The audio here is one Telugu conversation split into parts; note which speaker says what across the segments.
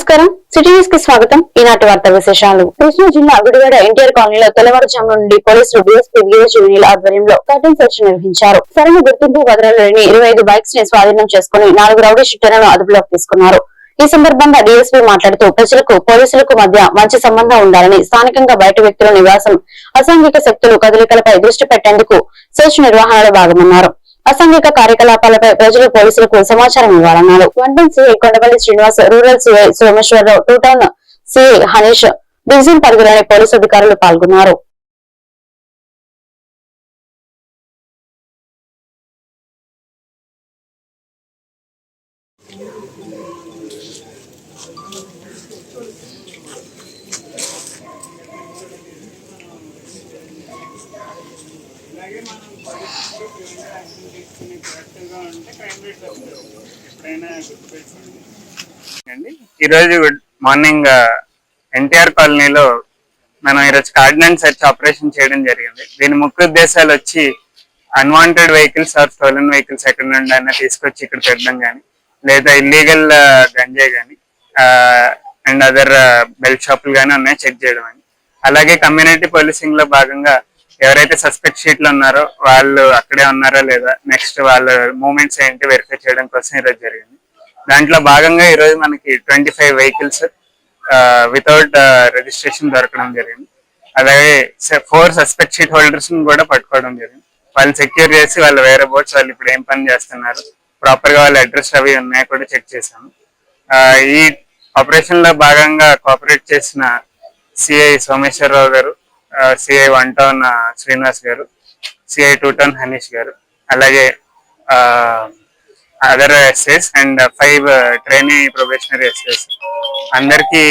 Speaker 1: నమస్కారం. సిటీ న్యూస్కి స్వాగతం. ఈనాటి వార్త విశేషాలు. కృష్ణా జిల్లా గుడివాడ ఎన్టీఆర్ కాలనీలో తెల్లవారుజాము నుండి పోలీసులు బీఎస్పీ విలేజ్ యూనియన్ ఆధ్వర్యంలో కర్టన్ సెర్చ్ నిర్వహించారు. సరైన గుర్తింపు భద్రాలని ఇరవై ఐదు బైక్స్ని స్వాధీనం చేసుకుని నాలుగు రౌడీ షిట్టర్లను అదుపులోకి తీసుకున్నారు. ఈ సందర్భంగా డీఎస్పీ మాట్లాడుతూ ప్రజలకు పోలీసులకు మధ్య మంచి సంబంధం ఉండాలని స్థానికంగా బయట వ్యక్తుల నివాసం అసాంఘిక శక్తులు కదలికలపై దృష్టి పెట్టేందుకు సెర్చ్ నిర్వహణలో భాగమన్నారు. అసాంఘిక కార్యకలాపాలపై ప్రజలు పోలీసులకు సమాచారం ఇవ్వాలన్నారు. One town CI Kondapalli Srinivas rural CI Someswararao two town CI Hanish division పరిధిలోని పోలీసు అధికారులు పాల్గొన్నారు.
Speaker 2: అలాగే మనం పరిస్థితులు కరెక్ట్గా ఉంటే క్రైమ్ రేట్ ఎప్పుడైనా గుర్తుపెట్టుకోండి అండి ఈరోజు గుడ్ మార్నింగ్ ఎన్టీఆర్ కాలనీలో మనం ఈరోజు కార్డినెన్స్ సెర్చ్ ఆపరేషన్ చేయడం జరిగింది. దీని ముఖ్య ఉద్దేశాలు వచ్చి unwanted vehicles or stolen vehicles ఎక్కడ నుండి అయినా తీసుకొచ్చి ఇక్కడ పెట్టడం కానీ లేదా ఇల్లీగల్ గంజాయి కానీ అండ్ అదర్ బెల్ట్ షాపులు కానీ ఉన్నాయి చెక్ చేయడం అని. అలాగే కమ్యూనిటీ పోలీసింగ్లో భాగంగా ఎవరైతే సస్పెక్ట్ షీట్లు ఉన్నారో వాళ్ళు అక్కడే ఉన్నారా లేదా నెక్స్ట్ వాళ్ళ మూమెంట్స్ ఏంటి వెరిఫై చేయడం కోసం ఈరోజు జరిగింది. దాంట్లో భాగంగా ఈరోజు మనకి twenty five vehicles without registration దొరకడం జరిగింది. అలాగే ఫోర్ సస్పెక్ట్ షీట్ హోల్డర్స్ కూడా పట్టుకోవడం జరిగింది. వాళ్ళు సెక్యూర్ చేసి వాళ్ళ వేరే బోట్స్ వాళ్ళు ఇప్పుడు ఏం పని చేస్తున్నారు ప్రాపర్గా వాళ్ళ అడ్రస్ అవి ఉన్నాయో కూడా చెక్ చేశాము. ఈ ఆపరేషన్లో భాగంగా కోఆపరేట్ చేసిన సిఐ సోమేశ్వరరావు గారు సిఐ వన్ టౌన్ శ్రీనివాస్ గారు సిఐ టూ టౌన్ హనీష్ గారు అలాగే other SS and five trainee probationary SS అందరికి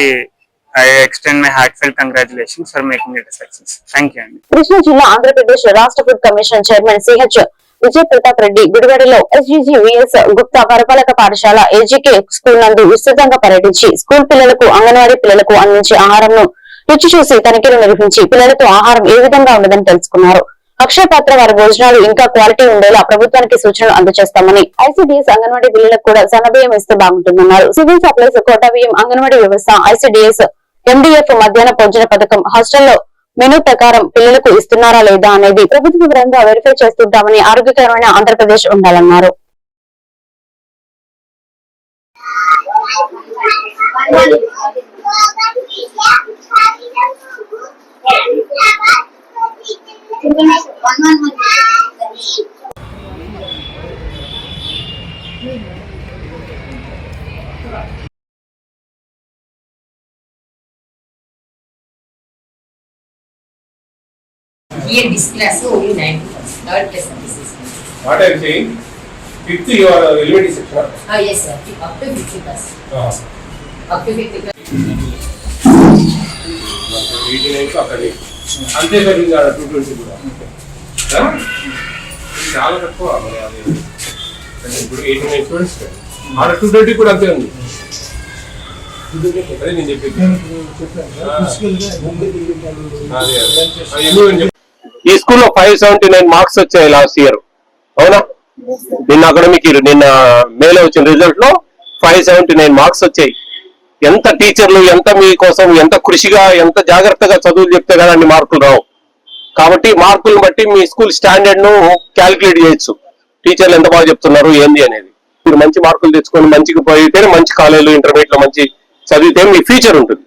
Speaker 2: I extend my heart congratulations for making it success thank you అండి
Speaker 1: కృష్ణా జిల్లా ఆంధ్రప్రదేశ్ రాష్ట్ర food commission chairman CH Vijay Pratap Reddy గుడివాడలో ఎస్జీజీ విఎస్ గుప్తా పరపాలక పాఠశాల ఏజీకే స్కూల్ నందు విస్తృతంగా పర్యటించి స్కూల్ పిల్లలకు అంగన్వాడీ పిల్లలకు అందించే ఆహారంను రుచి చూసి తనిఖీలు నిర్వహించి పిల్లలకు ఆహారం ఏ విధంగా ఉండదని తెలుసుకున్నారు. అక్షయ పాత్ర వారి భోజనాలు ఇంకా క్వాలిటీ ఉండేలా ప్రభుత్వానికి సూచనలు అందజేస్తామని ఐసీడీఎస్ అంగన్వాడీ పిల్లలకు కూడా సన్నబియ్యం ఇస్తే బాగుంటుందన్నారు. సివిల్ సప్లైస్ కోటా బియ్యం అంగన్వాడీ వ్యవస్థ ఐసీడీఎస్ ఎండిఎఫ్ మధ్యాహ్న భోజన పథకం హాస్టల్లో మెనూ ప్రకారం పిల్లలకు ఇస్తున్నారా లేదా అనేది ప్రభుత్వ పరంగా వెరిఫై చేస్తుంటామని ఆరోగ్యకరమైన ఆంధ్రప్రదేశ్ ఉండాలన్నారు.
Speaker 3: Thank you. here this class only 9 third class
Speaker 4: what i'm saying fifth you are elementary section
Speaker 3: ah yes sir up to fifth class uh -huh.
Speaker 4: Eighty nine అక్కడ అంతే సార్ ఇంకా టూ ట్వంటీ కూడా చాలా తక్కువ ఇప్పుడు ఎయిటీ నైన్ స్టూడెంట్స్ ఆడ టూ ట్వంటీ కూడా అంతే ఉంది అదే నేను చెప్పేది ఈ స్కూల్లో ఫైవ్ సెవెంటీ నైన్ మార్క్స్ వచ్చాయి లాస్ట్ ఇయర్ అవునా? నిన్న అకాడమిక్ ఇయర్ నిన్న మేలో వచ్చిన రిజల్ట్లో ఫైవ్ సెవెంటీ నైన్ మార్క్స్ వచ్చాయి. ఎంత టీచర్లు ఎంత మీకోసం ఎంత కృషిగా ఎంత జాగ్రత్తగా చదువులు చెప్తే కదా అన్ని మార్కులు రావు. కాబట్టి మార్కులను బట్టి మీ స్కూల్ స్టాండర్డ్ను క్యాలిక్యులేట్ చేయొచ్చు. టీచర్లు ఎంత బాగా చెప్తున్నారు ఏంది అనేది. మీరు మంచి మార్కులు తెచ్చుకొని మంచిగా పోయితేనే మంచి కాలేజీలు ఇంటర్మీడియట్లో మంచి చదివితే మీ ఫ్యూచర్ ఉంటుంది.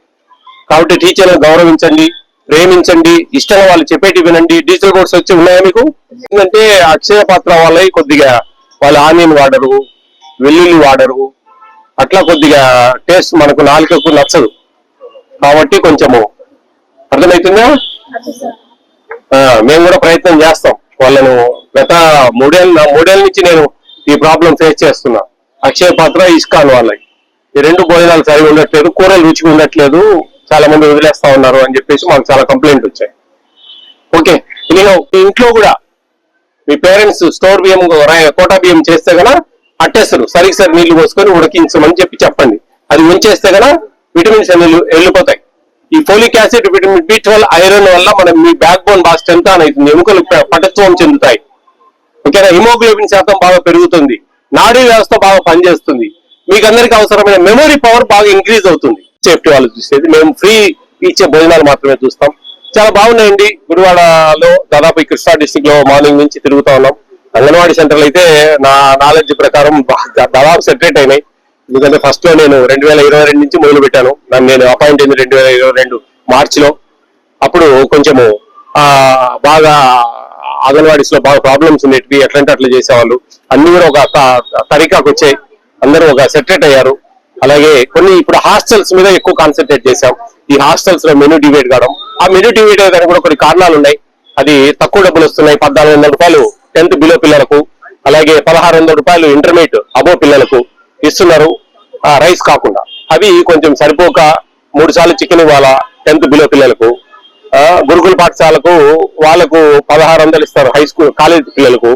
Speaker 4: కాబట్టి టీచర్లను గౌరవించండి ప్రేమించండి ఇష్టంగా వాళ్ళు చెప్పేటి వినండి. డిజిటల్ బోర్డ్స్ వచ్చి ఉన్నాయా మీకు? ఎందుకంటే అక్షయ పాత్ర వాళ్ళవి కొద్దిగా వాళ్ళు ఆనియన్ వాడరు వెల్లుల్లి వాడరు అట్లా కొద్దిగా టేస్ట్ మనకు నాలుకకు నచ్చదు. కాబట్టి కొంచెము అర్థమవుతుందా మేము కూడా ప్రయత్నం చేస్తాం. వాళ్ళను గత మూడేళ్ళ మూడేళ్ళ నుంచి నేను ఈ ప్రాబ్లం ఫేస్ చేస్తున్నా. అక్షయ పాత్ర ఇస్కాన్ వాళ్ళకి ఈ రెండు భోజనాలు సరిగా ఉండట్లేదు కూరలు రుచిగా ఉండట్లేదు చాలా మంది వదిలేస్తా ఉన్నారు అని చెప్పేసి మాకు చాలా కంప్లైంట్ వచ్చాయి. ఓకే నేను ఇంట్లో కూడా మీ పేరెంట్స్ స్టోర్ బియ్యం రై- కోటా బియ్యం చేస్తే కదా అట్టేస్తారు. సరికి సరి నీళ్ళు పోసుకొని ఉడికించమని చెప్పి చెప్పండి. అది ఉంచేస్తే కదా విటమిన్స్ అనేవి వెళ్ళిపోతాయి. ఈ folic acid vitamin B twelve iron వల్ల మనం మీ బ్యాక్ బోన్ బాగా స్ట్రెంత్ అవుతుంది. ఎముకలు పటత్వం చెందుతాయి. ఓకేనా? హిమోగ్లోబిన్ శాతం బాగా పెరుగుతుంది. నాడీ వ్యవస్థ బాగా పనిచేస్తుంది. మీకు అందరికి అవసరమైన మెమరీ పవర్ బాగా ఇంక్రీజ్ అవుతుంది. సేఫ్టీ వాళ్ళు చూసేది. మేము ఫ్రీ ఇచ్చే భోజనాలు మాత్రమే చూస్తాం. చాలా బాగున్నాయండి. గుడివాడలో దాదాపు కృష్ణా డిస్టిక్లో మార్నింగ్ నుంచి తిరుగుతా ఉన్నాం. అంగన్వాడీ సెంటర్లు అయితే నా నాలెడ్జ్ ప్రకారం దాదాపు సెపరేట్ అయినాయి. ఎందుకంటే ఫస్ట్లో నేను రెండు వేల ఇరవై రెండు నుంచి మొదలు పెట్టాను. నన్ను నేను అపాయింట్ అయింది రెండు వేల ఇరవై రెండు మార్చి లో అప్పుడు కొంచెము ఆ బాగా అంగన్వాడీస్లో బాగా ప్రాబ్లమ్స్ ఉండేటివి ఎట్లంటే అట్లా చేసేవాళ్ళు. అన్ని కూడా ఒక త- వచ్చాయి. అందరూ ఒక సెటరేట్ అయ్యారు. అలాగే కొన్ని ఇప్పుడు హాస్టల్స్ మీద ఎక్కువ కాన్సన్ట్రేట్ చేశాం. ఈ హాస్టల్స్లో మెనూ డివైడ్ కావడం. ఆ మెనూ డివైడ్ అయ్యడానికి కూడా కొన్ని కారణాలు ఉన్నాయి. అది తక్కువ డబ్బులు వస్తున్నాయి. పద్నాలుగు వందల రూపాయలు టెన్త్ బిలో పిల్లలకు అలాగే పదహారు వందల రూపాయలు ఇంటర్మీడియట్ అబో పిల్లలకు ఇస్తున్నారు. రైస్ కాకుండా. అవి కొంచెం సరిపోక మూడు సార్లు చికెన్ ఇవ్వాలా టెన్త్ బిలో పిల్లలకు. గురుకుల పాఠశాలకు వాళ్ళకు పదహారు వందలు ఇస్తారు. హై స్కూల్ కాలేజ్ పిల్లలకు.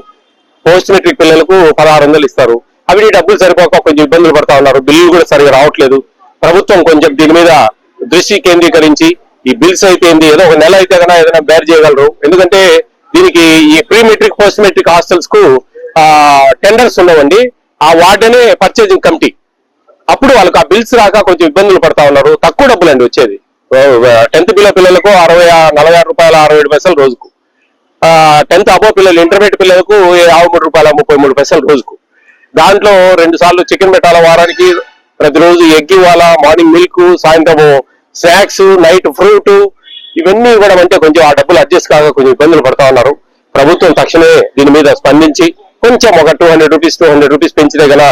Speaker 4: పోస్ట్ మెట్రిక్ పిల్లలకు పదహారు వందలు ఇస్తారు. అవి ఈ డబ్బులు సరిపోక కొంచెం ఇబ్బందులు పడతా ఉన్నారు. బిల్లులు కూడా సరిగా రావట్లేదు. ప్రభుత్వం కొంచెం దీని మీద దృష్టి కేంద్రీకరించి ఈ బిల్స్ అయిపోయింది. ఏదో ఒక నెల అయితే కన్నా ఏదైనా బేర్ చేయగలరు. ఎందుకంటే దీనికి ఈ ప్రీ మెట్రిక్ పోస్ట్ మెట్రిక్ హాస్టల్స్కు టెండర్స్ ఉండవండి ఆ వార్డనే పర్చేజింగ్ కమిటీ అప్పుడు వాళ్ళకి ఆ బిల్స్ రాక కొంచెం ఇబ్బందులు పడతా ఉన్నారు. తక్కువ డబ్బులు అండి వచ్చేది టెన్త్ పిల్లల పిల్లలకు అరవై నలభై ఆరు రూపాయల అరవై ఏడు పైసలు రోజుకు. టెన్త్ అబో పిల్లలు ఇంటర్మీడియట్ పిల్లలకు యాభై మూడు రూపాయల ముప్పై మూడు పైసలు రోజుకు. దాంట్లో రెండు సార్లు చికెన్ పెట్టాల వారానికి? ప్రతిరోజు ఎగ్ ఇవ్వాలా? మార్నింగ్ మిల్క్ సాయంత్రం స్నాక్స్ నైట్ ఫ్రూట్ ఇవన్నీ ఇవ్వడం అంటే కొంచెం ఆ డబ్బులు అడ్జస్ట్ కాక కొంచెం ఇబ్బందులు పడతా ఉన్నారు. ప్రభుత్వం తక్షణమే దీని మీద స్పందించి కొంచెం ఒక two hundred rupees two hundred rupees పెంచితే గల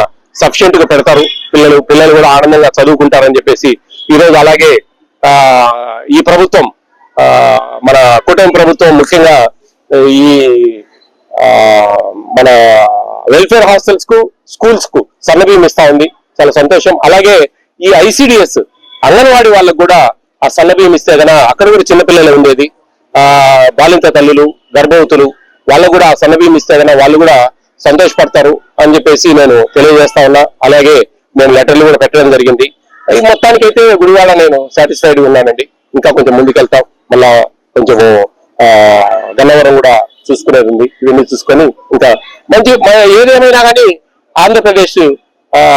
Speaker 4: సఫిషియెంట్గా పెడతారు. పిల్లలు పిల్లలు కూడా ఆనందంగా చదువుకుంటారని చెప్పేసి ఈ రోజు అలాగే ఆ, ఈ ప్రభుత్వం ఆ, మన కూటమి ప్రభుత్వం ముఖ్యంగా ఈ మన వెల్ఫేర్ హాస్టల్స్కు స్కూల్స్కు సన్నబీమిస్తా ఇస్తా ఉంది. చాలా సంతోషం. అలాగే ఈ ఐసిడిఎస్ అంగన్వాడీ వాళ్ళకు కూడా ఆ సన్నబియ్యం ఇస్తే గన అక్కడ కూడా చిన్నపిల్లలు ఉండేది. ఆ బాలింత తల్లులు గర్భవతులు వాళ్ళకు కూడా ఆ సన్నబియ్యం ఇస్తే గన వాళ్ళు కూడా సంతోషపడతారు అని చెప్పేసి నేను తెలియజేస్తా ఉన్నా. అలాగే నేను లెటర్లు కూడా పెట్టడం జరిగింది. మొత్తానికి అయితే గుడివాడ నేను సాటిస్ఫైడ్ ఉన్నానండి. ఇంకా కొంచెం ముందుకెళ్తాం. మళ్ళా కొంచెము గన్నవరం కూడా చూసుకునేది ఉంది. ఇవన్నీ చూసుకొని ఇంకా మంచి ఏదేమైనా కానీ ఆంధ్రప్రదేశ్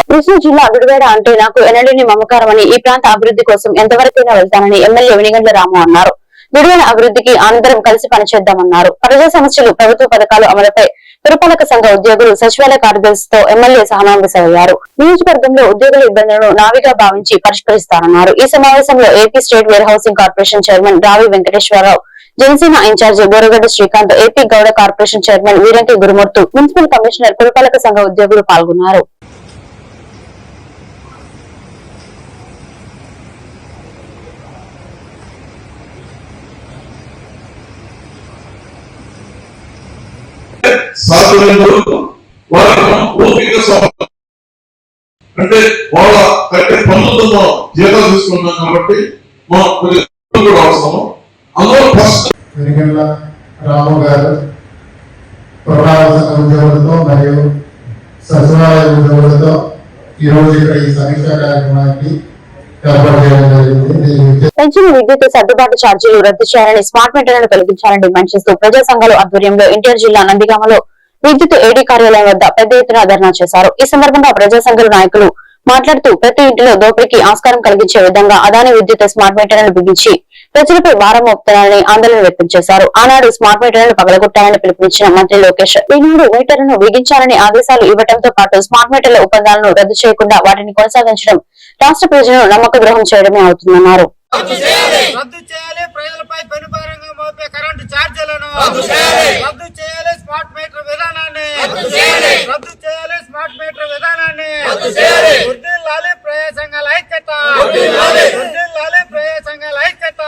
Speaker 1: కృష్ణా జిల్లా గుడివాడ అంటే నాకు ఎనలేని మమకారం అని ఈ ప్రాంత అభివృద్ధి కోసం ఎంతవరకైనా వెళ్తానని ఎమ్మెల్యే వెనిగండ్ల రాము అన్నారు. గుడివాడ అభివృద్ధికి అందరం కలిసి పనిచేద్దామన్నారు ప్రజా సమస్యలు ప్రభుత్వ పథకాలు అమలుపై పురపాలక సంఘ ఉద్యోగులు సచివాలయ కార్యదర్శితో ఎమ్మెల్యే సమావేశమయ్యారు నియోజకవర్గంలో ఉద్యోగుల ఇబ్బందులను నావిగా భావించి పరిష్కరిస్తారన్నారు ఈ సమావేశంలో AP state warehousing corporation chairman Ravi Venkateswararao Janasena incharge Boragadda Srikanth AP Gouda corporation chairman Veeranki Gurumurthy municipal commissioner పురపాలక సంఘ ఉద్యోగులు పాల్గొన్నారు.
Speaker 5: సాధ్యమైన వరకు ఓపిక అంటే వాళ్ళ కట్టే పనులతో మనం జీతాలు కాబట్టి మనం కొంచెం కూడా అవసరం అందులో ఫస్ట్
Speaker 6: వెనుకల్ల రాము గారు పునరావాస ఉద్యోగులతో మరియు సచివాలయ ఉద్యోగులతో ఈరోజు ఇక్కడ ఈ సమీక్షా కార్యక్రమానికి
Speaker 1: పెంచిన విద్యుత్ సర్దుబాటు ఛార్జీలు రద్దు చేయాలని స్మార్ట్ మీటర్లను తొలగించాలని డిమాండ్ చేస్తూ ప్రజా సంఘాల ఆధ్వర్యంలో ఎన్టీఆర్ జిల్లా నందిగామలో విద్యుత్ ఏడీ కార్యాలయం వద్ద పెద్ద ఎత్తున ధర్నా చేశారు. ఈ సందర్భంగా ప్రజా సంఘాల నాయకులు మాట్లాడుతూ ప్రతి ఇంటిలో దోపిడీకి ఆస్కారం కలిగించే విధంగా అదాని విద్యుత్ స్మార్ట్ మీటర్లను బిగించి ప్రజలపై భారం మోపుతారని ఆందోళన వ్యక్తం చేశారు. ఆనాడు స్మార్ట్ మీటర్లను పగలగొట్టాలని పిలుపునిచ్చిన మంత్రి లోకేష్ ఈనాడు మీటర్లను బిగించాలని ఆదేశాలు ఇవ్వడంతో పాటు స్మార్ట్ మీటర్ల ఒప్పందాలను రద్దు చేయకుండా వాటిని కొనసాగించడం రాష్ట్ర ప్రజలను నమ్మక ద్రోహం చేయడమే అవుతుందన్నారు.
Speaker 7: రద్దు చేయాలి. ప్రజలపై పెనుభారంగా మోపే కరెంటు ఛార్జీలను. రద్దు చేయాలి. స్మార్ట్ మీటర్ విధానాన్ని. రద్దు చేయాలి. స్మార్ట్ మీటర్ విధానాన్ని. వర్ధిల్లాలి ప్రజా సంఘాల ఐక్యత వర్ధిల్లాలి ప్రజా సంఘాల ఐక్యత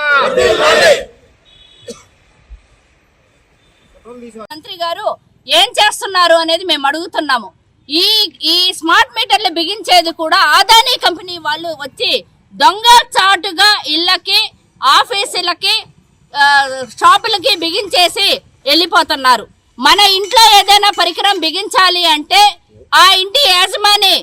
Speaker 8: మంత్రి గారు ఏం చేస్తున్నారు అనేది మేము అడుగుతున్నాము. ఈ ఈ స్మార్ట్ మీటర్లు బిగించేది కూడా ఆదానీ కంపెనీ వాళ్ళు వచ్చి దొంగ చాటుగా ఇళ్ళకి ఆఫీసులకి షాపులకి బిగించేసి వెళ్ళిపోతున్నారు. మన ఇంట్లో ఏదైనా పరికరం బిగించాలి అంటే ఆ ఇంటి యజమాని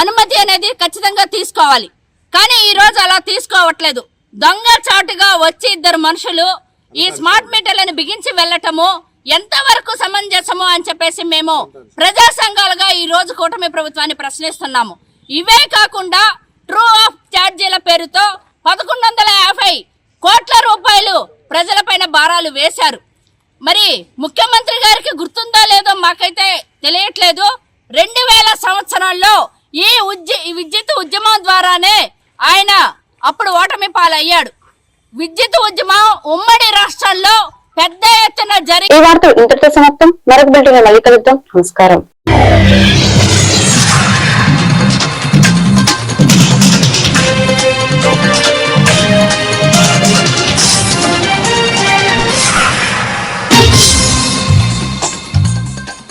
Speaker 8: అనుమతి అనేది ఖచ్చితంగా తీసుకోవాలి. కానీ ఈ రోజు అలా తీసుకోవట్లేదు. దొంగ చాటుగా వచ్చి ఇద్దరు మనుషులు ఈ స్మార్ట్ మీటర్లను బిగించి వెళ్ళటము ఎంతవరకు సమంజసము అని చెప్పేసి మేము ప్రజా సంఘాలుగా ఈ రోజు కూటమి ప్రభుత్వాన్ని ప్రశ్నిస్తున్నాము. ఇవే కాకుండా ట్రూ ఆఫ్ ఛార్జీల పేరుతో పదకొండు వందల యాభై కోట్ల రూపాయలు ప్రజలపైన భారాలు వేశారు. మరి ముఖ్యమంత్రి గారికి గుర్తుందో లేదో మాకైతే తెలియట్లేదు. రెండు వేల సంవత్సరాల్లో ఈ ఉద్య విద్యుత్ ఉద్యమం ద్వారానే ఆయన అప్పుడు ఓటమి పాలయ్యాడు. విద్యుత్ ఉద్యమం ఉమ్మడి రాష్ట్రాల్లో పెద్ద ఎత్తున జరిగి
Speaker 1: ఈ వార్త ఇంతటితో సమాప్తం మరొక బిల్డింగ్ మళ్ళీ కలుద్దాం. నమస్కారం.